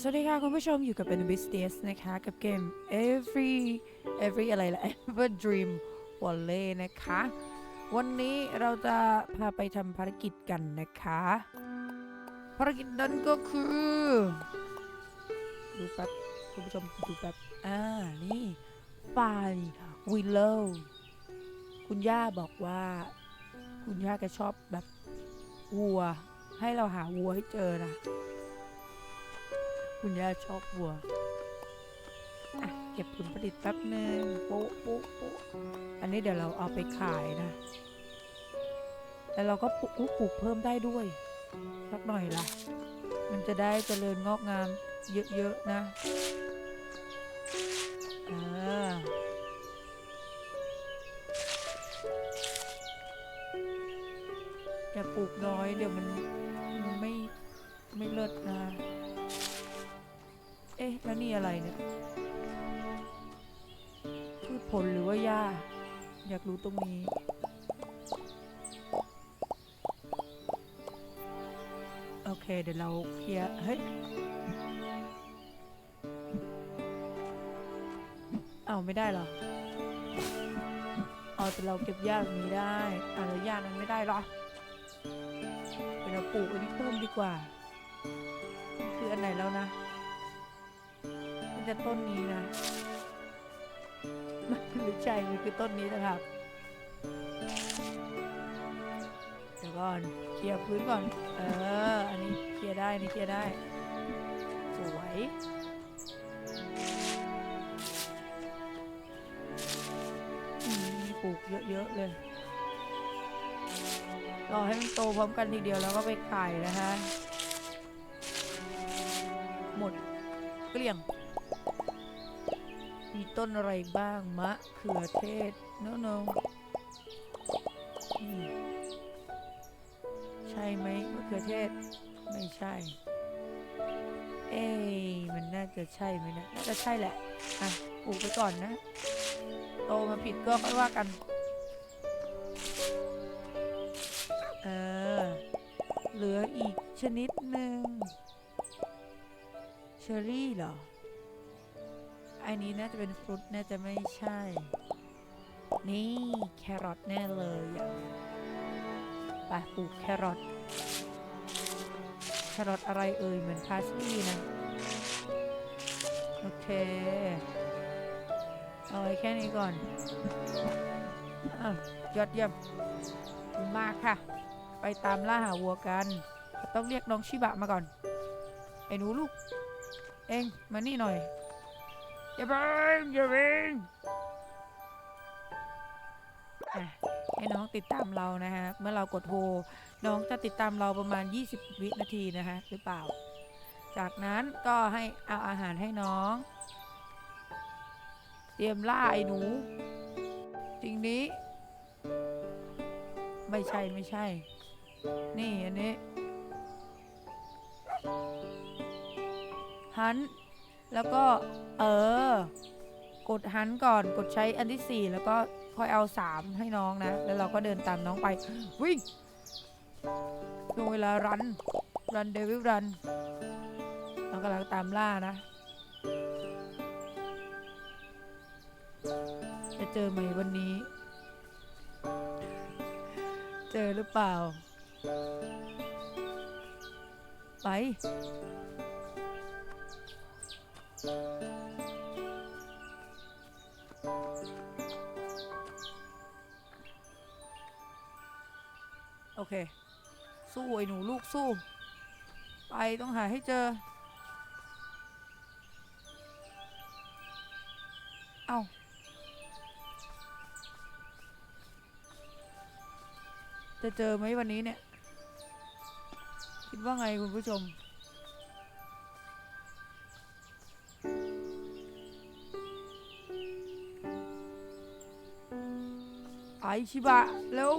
สวัสดีค่ะ คุณผู้ชมอยู่กับ n b i s t s นะคะ กับเกม Every Every อะไรล่ะ Ever Dream Volley นะคะ วันนี้เราจะพาไปทำภารกิจกันนะคะ ภารกิจนั้นก็คือ ดูแป๊บ คุณผู้ชมดูแป๊บ อ่า นี่ไฟวิลโลคุณย่าบอกว่า คุณย่าแกชอบแบบวัว ให้เราหาวัวให้เจอนะ คุณย่าชอบวัวอะเก็บผลผลิตแป๊บหนึ่งโป๊ะโป๊ะโป๊ะอันนี้เดี๋ยวเราเอาไปขายนะ แล้วเราก็ปลูกปลูกเพิ่มได้ด้วยสักหน่อยล่ะ มันจะได้เจริญงอกงามเยอะๆนะอ่าอย่าปลูกน้อยเดี๋ยวมันมันไม่ไม่เลิศนะ เอ๊ะ แล้วนี่อะไรเนี่ยพืชผลหรือว่าหญ้า อยากรู้ตรงนี้ โอเค เดี๋ยวเราเคลียร์เฮ้ยเอาไม่ได้หรอเอาแต่เราเก็บหญ้าแบบนี้ได้อ่าแล้วหญ้านั้นไม่ได้หรอเดี๋ยวเราปลูกอันนี้เพิ่มดีกว่า คืออันไหนแล้วนะ จะต้นนี้นะไม่ใช่มันคือต้นนี้นะครับเดี๋ยวก่อนเคลียร์พื้นก่อน เออ อันนี้เคลียร์ได้อันนี่เคลียร์ได้ สวยมีปลูกเยอะๆเลยรอให้มันโตพร้อมกันทีเดียวแล้วก็ไปขายนะคะหมดเกลี้ยง ต้นอะไรบ้างมะเขือเทศโนโนใช่ไหมมะเขือเทศ ไม่ใช่ เอ๊มันน่าจะใช่ไหมนะน่าจะใช่แหละ อะปลูกไปก่อนนะ โตมาผิดก็ค่อยว่ากันเออเหลืออีกชนิดหนึ่งเชอร์รี่เหรอ อันนี้น่าจะเป็นฟรุตน่าจะไม่ใช่ นี่แครอทแน่เลยอะไปปลูกแครอทแครอทอะไรเอ่ยเหมือนพาสลีย์นะ โอเค เอาไว้แค่นี้ก่อนอยอดเยี่ยมมากค่ะ ไปตามล่าหาวัวกัน ต้องเรียกน้องชิบะมาก่อน ไอ้หนูลูก เองมานี่หน่อย อย่าเพิ่งอย่าเพิ่งอะให้น้องติดตามเรานะฮะ เมื่อเรากดโฮน้องจะติดตามเราประมาณ 20 วินาทีนะฮะ หรือเปล่า จากนั้นก็ให้เอาอาหารให้น้อง เตรียมล่าไอ้หนูสิ่งนี้ ไม่ใช่ไม่ใช่ นี่อันนี้ หัน แล้วก็เออ กดหันก่อนกดใช้อันที่สี่แล้วก็ค่อยเอาสามให้น้องนะ แล้วเราก็เดินตามน้องไป วิ่งช่วงเวลารัน รันเดวิลรันเรากำลังตามล่านะ จะเจอไหมวันนี้ เจอหรือเปล่า ไป โอเค สู้ไอ้หนูลูกสู้ ไปต้องหาให้เจอ เอา้าจะเจอไหมวันนี้เนี่ย คิดว่าไงคุณผู้ชม ไอชิบะเร็ว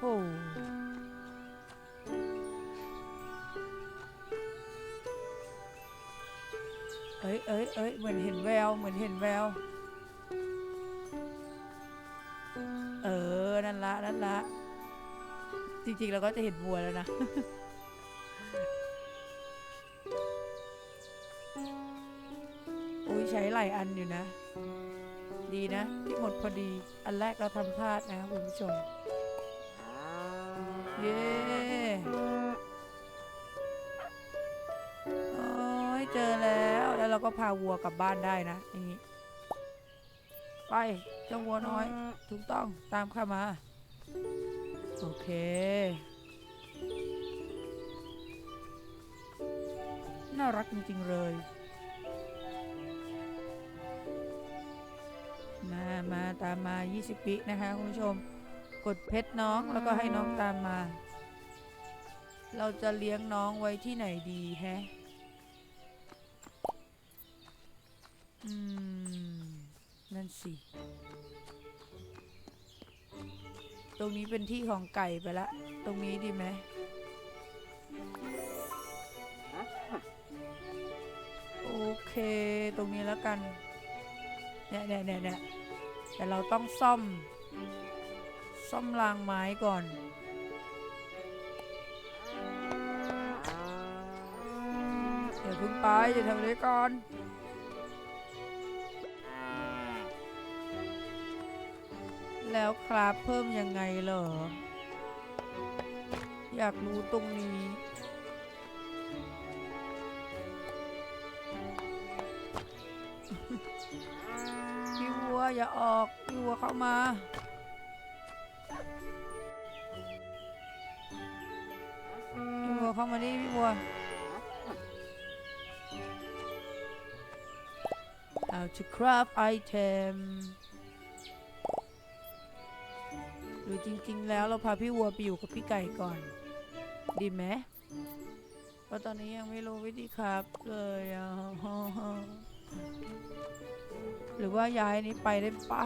โอ้เอ้ยเอ้ยเอ้ยเหมือนเห็นแวว เหมือนเห็นแวว เออ นั่นละ นั่นละ จริงๆ เราก็จะเห็นวัวแล้วนะ ช้หลายอันอยู่นะ ดีนะ ที่หมดพอดีอันแรกเราทำพลาดนะคุณผู้ชม เย้โอ้ยเจอแล้วแล้วเราก็พาวัวกลับบ้านได้นะอย่างนี้ไปเจ้าวัวน้อย ถูกต้องตามข้ามา โอเคน่ารักจริง ๆ เลย มามาตามมา 20ปินะคะคุณผู้ชมกดเพชรน้องแล้วก็ให้น้องตามมา เราจะเลี้ยงน้องไว้ที่ไหนดีแฮะอืม นั่นสิ ตรงนี้เป็นที่ของไก่ไปละ ตรงนี้ดีไหมโอเค ตรงนี้แล้วกัน เนี่ยเนี่ยเนี่ยเนี่ยแต่เราต้องซ่อม ซ่อมรางไม้ก่อน เดี๋ยวพึ่งไปเดี๋ยวทำอะไรก่อนแล้วครับเพิ่มยังไงเหรอ อยากรู้ตรงนี้ อย่าออกพี่วัวเข้ามา พี่วัวเข้ามาดิพี่วัว How to craft item หรือจริง ๆ แล้วเราพาพี่วัวไปอยู่กับพี่ไก่ก่อน ดีไหมเพราะตอนนี้ยังไม่รู้วิธีครับเลยอะ หรือว่าย้ายนี้ไปได้ปะ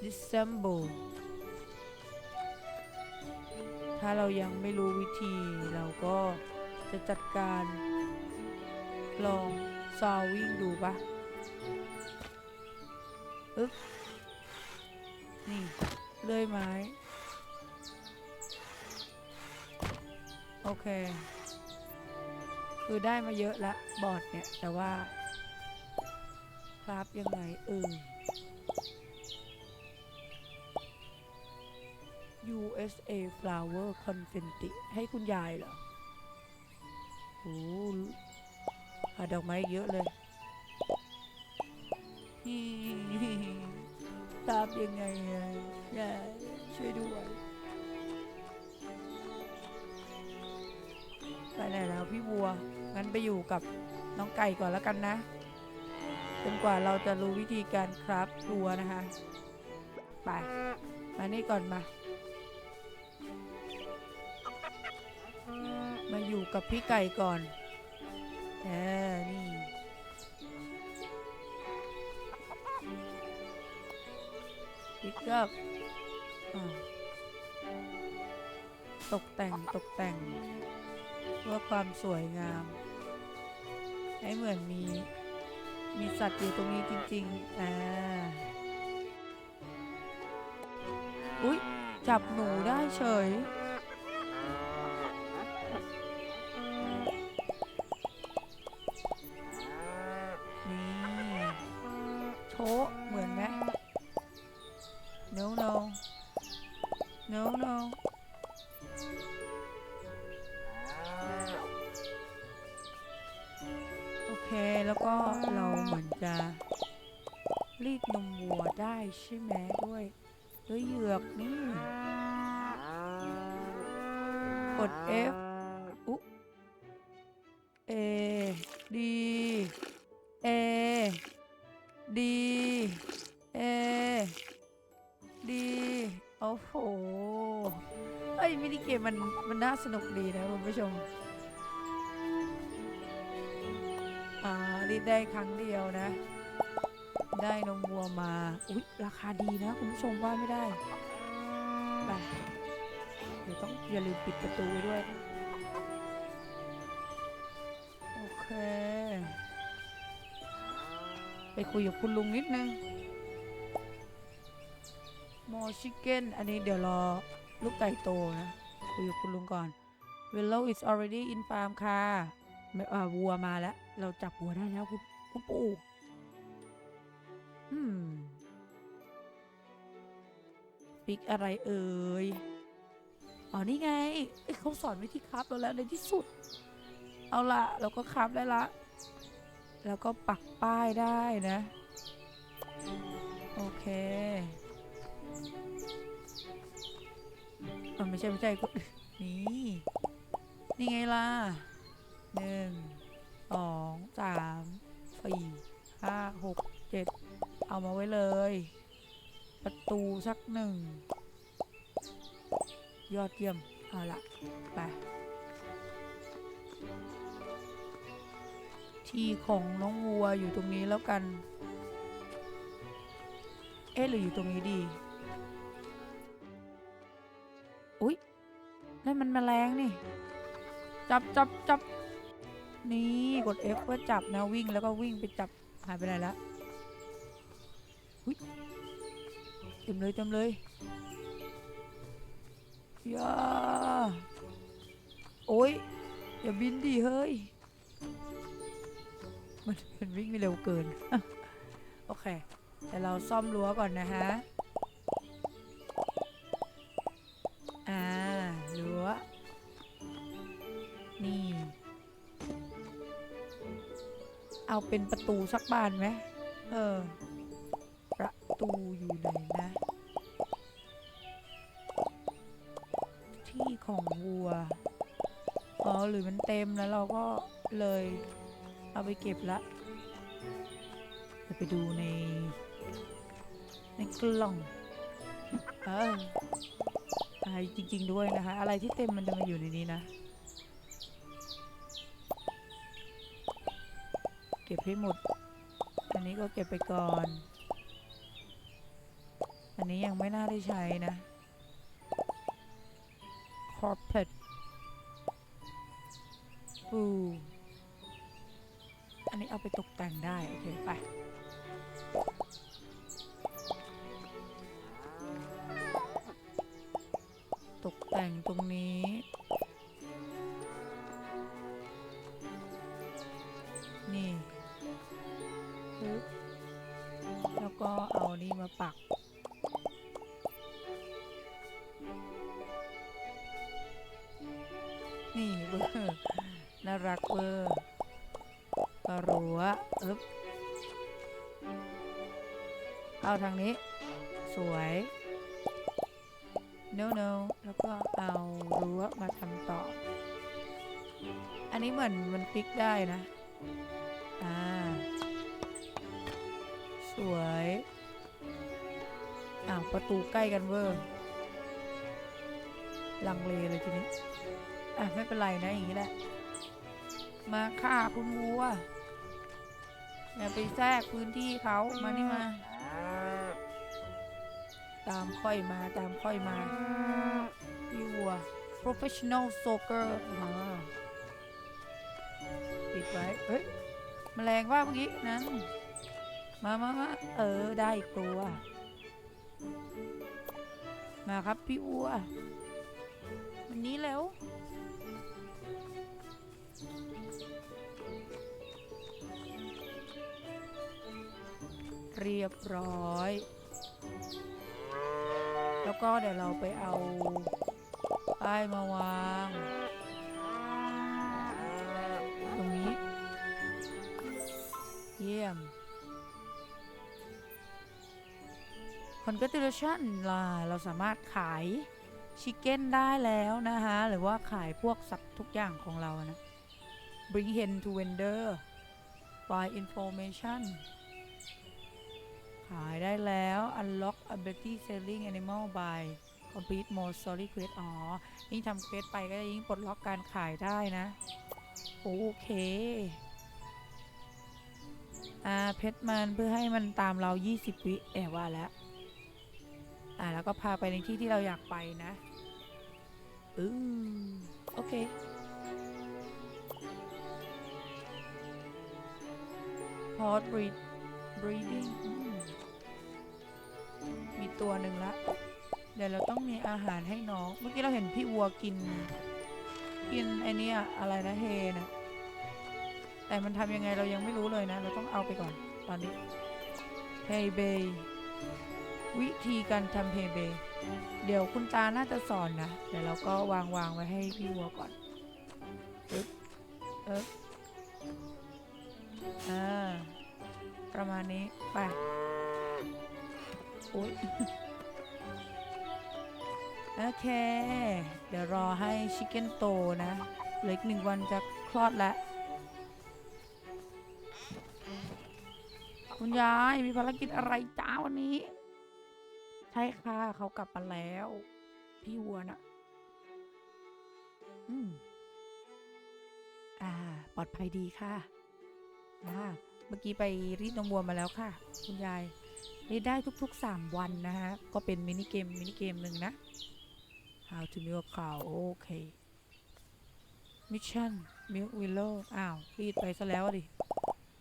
Disassemble ถ้าเรายังไม่รู้วิธีเราก็จะจัดการลองซอวิ่งดูปะอึ๊บนี่เลื่อยไม้ โอเค คือได้มาเยอะละบอร์ดเนี่ย แต่ว่า ครับยังไงเออ USA Flower Confetti ให้คุณยายเหรอ โอ้หาดอกไม้เยอะเลยฮิทราบยังไงอะยายช่วยด้วยไปไหนแล้วพี่วัว งั้นไปอยู่กับน้องไก่ก่อนแล้วกันนะ จนกว่าเราจะรู้วิธีการคราฟวัวนะคะ ไป มานี่ก่อนมา มาอยู่กับพี่ไก่ก่อนเออนี่ พิกอัพตกแต่งตกแต่งเพื่อความสวยงาม ให้เหมือนมี มีสัตว์อยู่ตรงนี้จริงๆ อ่า อุ๊ย จับหนูได้เฉย เราเหมือนจะรีดนมวัวได้ใช่ไหมด้วยด้วยเหยือกนี่ กด F อุ๊ A D A D A D โอ้โห เอ้ยมินิเกมมันมันน่าสนุกดีนะคุณผู้ชมี้ได้ครั้งเดียวนะ ได้นมวัวมา อุ๊ย ราคาดีนะ คุณผู้ชมว่าไม่ได้ไปเดี๋ยวต้องอย่าลืมปิดประตูด้วย โอเค ไปคุยกับคุณลุงนิดนึงมอชิเก้นอันนี้เดี๋ยวรอลูกไก่โตนะ คุยกับคุณลุงก่อน Willow is already in farm ค่ะ เอ่อวัวมาแล้ว เราจับวัวได้แล้วคุณคุณปู่อืมปิกอะไรเอ่ย อ๋อ นี่ไงเเขาสอนวิธีครับเราแล้วในที่สุด เอาละเราก็ครับได้ละ แล้วก็ปักป้ายได้นะ โอเคเออไม่ใช่ไม่ใช่นี่ นี่ไงล่ะ หนึ่งสองสามสี่ห้าหกเจ็ดเอามาไว้เลย ประตูสักหนึ่ง ยอดเยี่ยม เอาละไป ที่ของน้องวัวอยู่ตรงนี้แล้วกัน เอ๊ะหรืออยู่ตรงนี้ดี อุ๊ยนั่นมันแมลงนี่ จับจับจับ นี่กด F เพื่อจับนะวิ่งแล้วก็วิ่งไปจับหายไปไหนละเต็มเลยเต็มเลยอย่าโอ๊ยอย่าบินดิเฮ้ย มันมันวิ่งไม่เร็วเกิน โอเค แต่เราซ่อมรั้วก่อนนะฮะ อ่ารั้วนี่ เอาเป็นประตูสักบานไหมเออ ประตูอยู่ไหนนะ ที่ของวัว อ๋อ หรือมันเต็มแล้วเราก็เลยเอาไปเก็บละเดี๋ยวไปดูใน ในกล่อง เอออะไรจริง ๆ ด้วยนะคะ อะไรที่เต็มมันจะมาอยู่ในนี้นะ เก็บให้หมด อันนี้ก็เก็บไปก่อน อันนี้ยังไม่น่าได้ใช้นะ carpet ปูอันนี้เอาไปตกแต่งได้ โอเค ไป ตกแต่งตรงนี้ รักเบอร์กระรัวอึ๊บเอาทางนี้ สวย no no แล้วก็เอารั้วมาทำต่อ อันนี้เหมือนมันพลิกได้นะ อ่า สวยอ้าวประตูใกล้กันเวอร์ลังเลเลยทีนี้ อะ ไม่เป็นไรนะ อย่างนี้แหละ มาฆ่าคุณวัวอย่าไปแทรกพื้นที่เขามานี่มา ตามค่อยมาตามค่อยมาพี่วัว professional soccer ปิดไว้เฮ้ยมแมลงว่าเมื่อกี้นั้น มามามาเออ ได้อีกตัว มาครับพี่วัว วันนี้แล้ว เรียบร้อย แล้วก็เดี๋ยวเราไปเอาป้ายมาวาง ตรงนี้ เยี่ยม congratulation ล่ะเราสามารถขายชิคเก้นได้แล้วนะคะ หรือว่าขายพวกสัตว์ทุกอย่างของเรานะ bring hen to vendor buy information ขายได้แล้ว unlock ability selling animal by complete more story quest อ๋อ ยิ่งทำเควสไปก็จะยิ่งปลดล็อกการขายได้นะ โอเคอ่าเพชรมันเพื่อให้มันตามเรา 20 วิแอบว่าแล้วอ่าแล้วก็พาไปในที่ที่เราอยากไปนะอือโอเค hot breed breeding ตัวหนึ่งละเดี๋ยวเราต้องมีอาหารให้น้อง เมื่อกี้เราเห็นพี่วัวกิน กินไอเนี้ยอะไรนะเฮนะแต่มันทำยังไงเรายังไม่รู้เลยนะ เราต้องเอาไปก่อนตอนนี้เฮเบย์วิธีการทำเฮเบย์เดี๋ยวคุณตาน่าจะสอนนะ เดี๋ยวเราก็วางวางไว้ให้พี่วัวก่อนอึ๊บเอ๊บอ่าประมาณนี้ ไป อ๊ยโอเค เดี๋ยวรอให้ชิคเก้นโตนะเหลืออีกหนึ่งวันจะคลอดแล้ว คุณยายมีภารกิจอะไรจ้าวันนี้ ใช่ค่ะเขากลับมาแล้ว พี่วัวน่ะอืมอ่า ปลอดภัยดีค่ะอ่าเมื่อกี้ไปรีดนมวัวมาแล้วค่ะ คุณยาย รีดได้ทุกๆ 3 วันนะฮะ ก็เป็นมินิเกมมินิเกมหนึ่งนะ How to milk cow โอเค Mission milk willow อ้าว รีดไปซะแล้วดิ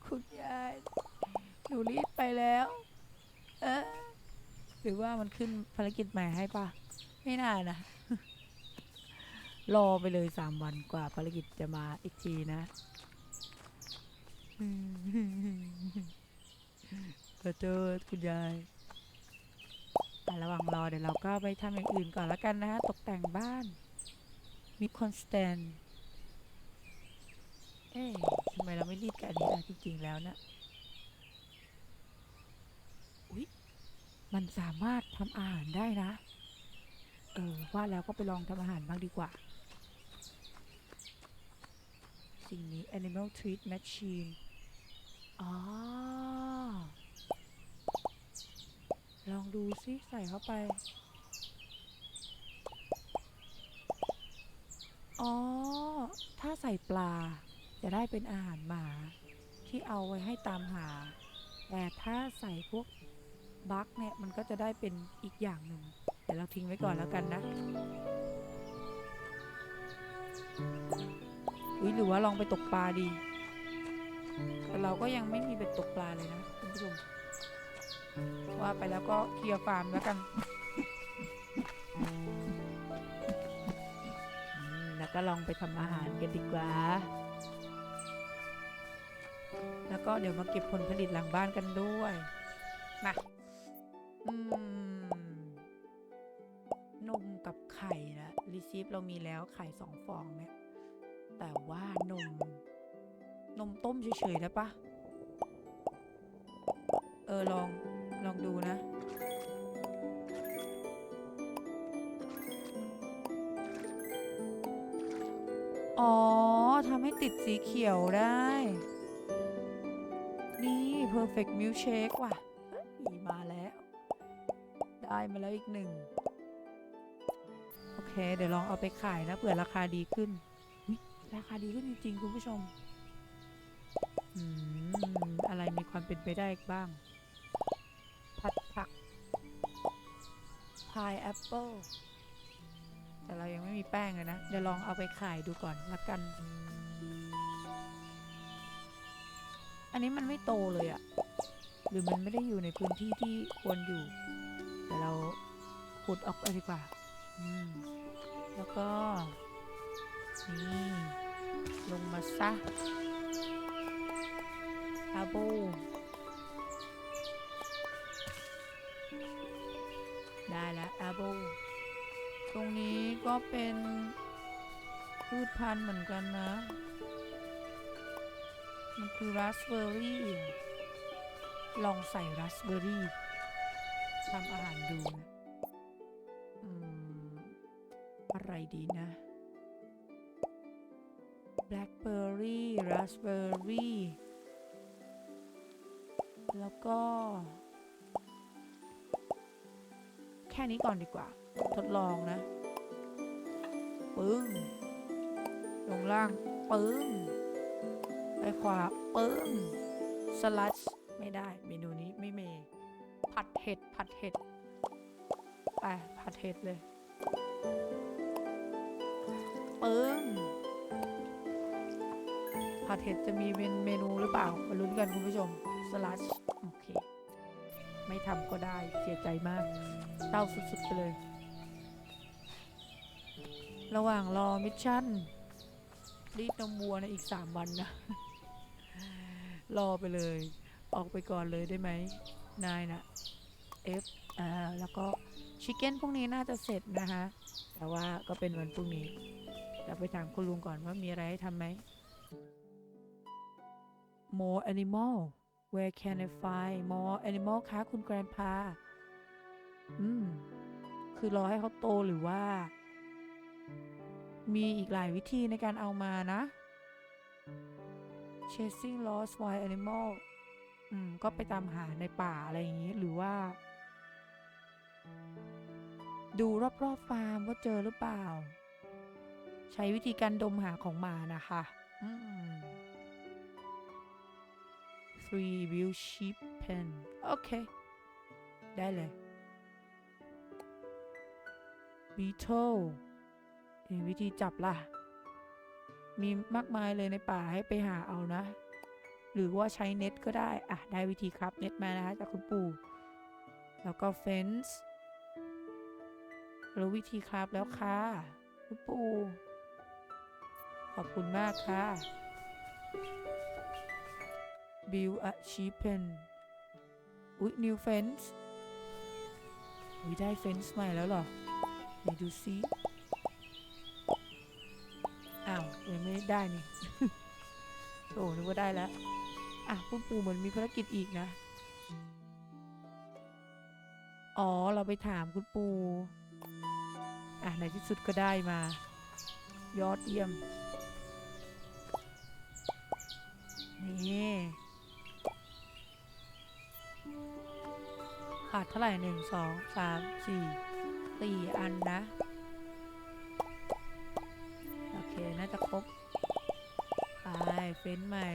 คุณยาย หนูรีดไปแล้ว เอ๊ะหรือว่ามันขึ้นภารกิจใหม่ให้ปะไม่น่านะ รอไปเลยสามวันกว่าภารกิจจะมาอีกทีนะ ขอโทษคุณยายอ่ระหว่างรอเดี๋ยวเราก็ไปทำอย่างอื่นก่อนแล้วกันนะฮะตกแต่งบ้าน มีคอนสแตนเอ๊ะทำไมเราไม่รีดกันนี้ล่ะจริงๆแล้วนะอุ๊ยมันสามารถทำอาหารได้นะ เออ ว่าแล้วก็ไปลองทำอาหารบ้างดีกว่า สิ่งนี้ Animal Treat Machine อ๋อ ลองดูซิใส่เข้าไป อ๋อ ถ้าใส่ปลา จะได้เป็นอาหารหมา ที่เอาไว้ให้ตามหา แต่ถ้าใส่พวกบัคเนี่ย มันก็จะได้เป็นอีกอย่างหนึ่งเดี๋ยวเราทิ้งไว้ก่อนแล้วกันนะอุ้ยหรือว่าลองไปตกปลาดี แต่เราก็ยังไม่มีเบ็ดตกปลาเลยนะคุณผู้ชม ว่าไปแล้วก็เคลียร์ฟาร์มแล้วกันอืมแล้วก็ลองไปทำอาหารกันดีกว่า แล้วก็เดี๋ยวมาเก็บผลผลิตหลังบ้านกันด้วยมาอืมนมกับไข่นะรีซีฟเรามีแล้วไข่สองฟองเนี่ย แต่ว่านม นมต้มเฉยๆได้ปะเออลอง ลองดูนะอ๋อทำให้ติดสีเขียวได้ นี่ perfect milkshake ว่ะเฮ้ยมาแล้ว ได้มาแล้วอีกหนึ่ง โอเค เดี๋ยวลองเอาไปขายนะเผื่อราคาดีขึ้น ราคาดีขึ้นจริงๆ คุณผู้ชม อืม อะไรมีความเป็นไปได้อีกบ้าง พายแอปเปิลแต่เรายังไม่มีแป้งเลยนะ เดี๋ยวลองเอาไปขายดูก่อนละกัน อันนี้มันไม่โตเลยอะหรือมันไม่ได้อยู่ในพื้นที่ที่ควรอยู่ แต่เราขุดออกไปดีกว่า อืม แล้วก็ นี่ ลงมาซะอาโบ ได้แล้วอาโบตรงนี้ก็เป็นพืชพันธุ์เหมือนกันนะ มันคือราสเบอร์รี่ ลองใส่ราสเบอร์รี่ทำอาหารดูนะอืมอะไรดีนะ blackberry raspberry แล้วก็ ค่นี้ก่อนดีกว่า ทดลองนะ ปึ้ง ลงล่าง ปึ้ง ไปขวา ปึ้ง สลัดไม่ได้ เมนูนี้ไม่เมผัดเห็ด ผัดเห็ด ไป ผัดเห็ดเลย ปึ้ง ผัดเห็ดจะมีเป็นเมนูหรือเปล่ามาลุ้นกันคุณผู้ชม สลัดโอเค ไม่ทำก็ได้เสียใจมากเศร้าสุดๆไปเลย ระหว่างรอมิชชั่นรีดนมวัวในอีกสามวันนะ รอไปเลย ออกไปก่อนเลยได้ไหม นายนะ F อ่าแล้วก็ชิคเก้นพวกนี้น่าจะเสร็จนะคะ แต่ว่าก็เป็นวันพรุ่งนี้ เราไปถามคุณลุงก่อนว่ามีอะไรให้ทำไหม more animal where can I find more animal คะคุณแกรนพาอืม คือรอให้เขาโตหรือว่า มีอีกหลายวิธีในการเอามานะ chasing lost wild animal อืม ก็ไปตามหาในป่าอะไรอย่างนี้ หรือว่า ดูรอบๆฟาร์มว่าเจอหรือเปล่า ใช้วิธีการดมหาของหมานะคะ อืม three view sheep pen โอเค ได้เลย beetle เอ้ยวิธีจับล่ะ มีมากมายเลยในป่าให้ไปหาเอานะ หรือว่าใช้เน็ตก็ได้ อะ ได้วิธีครับ เน็ตมานะคะจากคุณปู่ แล้วก็ fence รู้วิธีครับแล้วค่ะ คุณปู่ ขอบคุณมากค่ะ build a sheep pen อุ๊ย new fence อุ๊ยได้ fence ใหม่แล้วเหรอไหนดูซิอ้าวยังไม่ได้นี่ โอ้นึกว่าได้แล้ว อะคุณปู่เหมือนมีภารกิจอีกนะ อ๋อ เราไปถามคุณปู่อะในที่สุดก็ได้มา ยอดเยี่ยม นี่ ขาดเท่าไหร่หนึ่งสองสามสี่สี่อันนะ โอเค น่าจะครบ ไปเฟ้นใหม่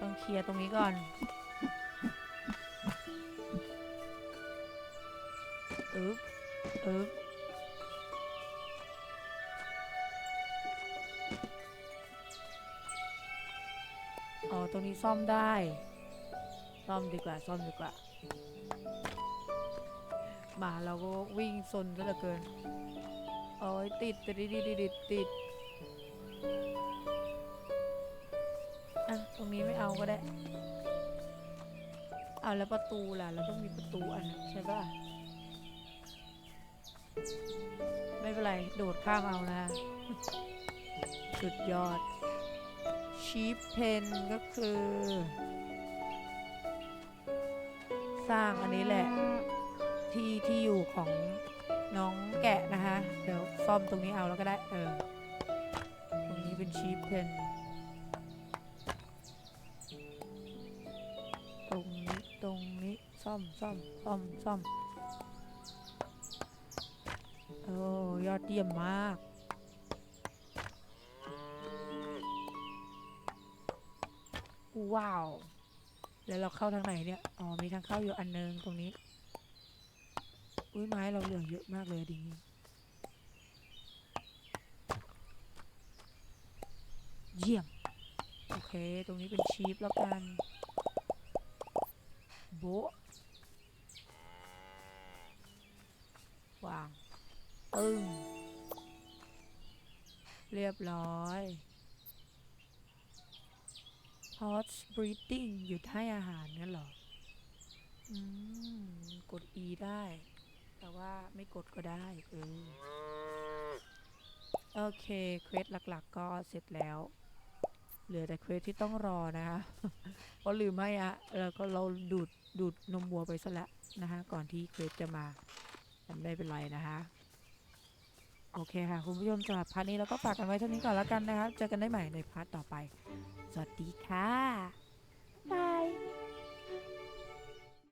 ต้องเคลียร์ตรงนี้ก่อน อึ๊บ อึ๊บ นี้ซ่อมได้ ซ่อมดีกว่า ซ่อมดีกว่า มาเราก็วิ่งซนซะเหลือเกิน โอ้ยติดติดติดติดติดติดอะ ตรงนี้ไม่เอาก็ได้ เอาแล้วประตูล่ะ เราต้องมีประตูอันนั้นใช่ปะไม่เป็นไร โดดข้ามเอานะ สุดยอด ชีฟเพนก็คือ สร้างอันนี้แหละ ที่ที่อยู่ของน้องแกะนะคะ เดี๋ยวซ่อมตรงนี้เอาแล้วก็ได้ เออ ตรงนี้เป็นชีฟเพนตรงนี้ตรงนี้ซ่อมซ่อมซ่อมซ่อมโอ้ยอดเยี่ยมมาก ว้าว แล้วเราเข้าทางไหนเนี่ย อ๋อ มีทางเข้าอยู่อันนึงตรงนี้ อุ้ยไม้เราเหลือเยอะมากเลยดิเยี่ยม โอเค ตรงนี้เป็นชีฟแล้วกัน โบวาง ปึ้ง เรียบร้อย Horse breathing หยุดให้อาหารงั้นหรอ อืม กด E ได้ แต่ว่าไม่กดก็ได้ เออ โอเค เควสหลักๆ ก็เสร็จแล้ว เหลือแต่เควสที่ต้องรอนะคะเพราะลืมไม่อะแล้วก็เราดูดดูดนมวัวไปซะแล้วนะคะ ก่อนที่เควสจะมาแต่ไม่เป็นไรนะคะ โอเคค่ะ คุณผู้ชมสำหรับพาร์ทนี้เราก็ฝากกันไว้เท่านี้ก่อนแล้วกันนะคะ เจอกันได้ใหม่ในพาร์ทต่อไป สวัสดีค่ะ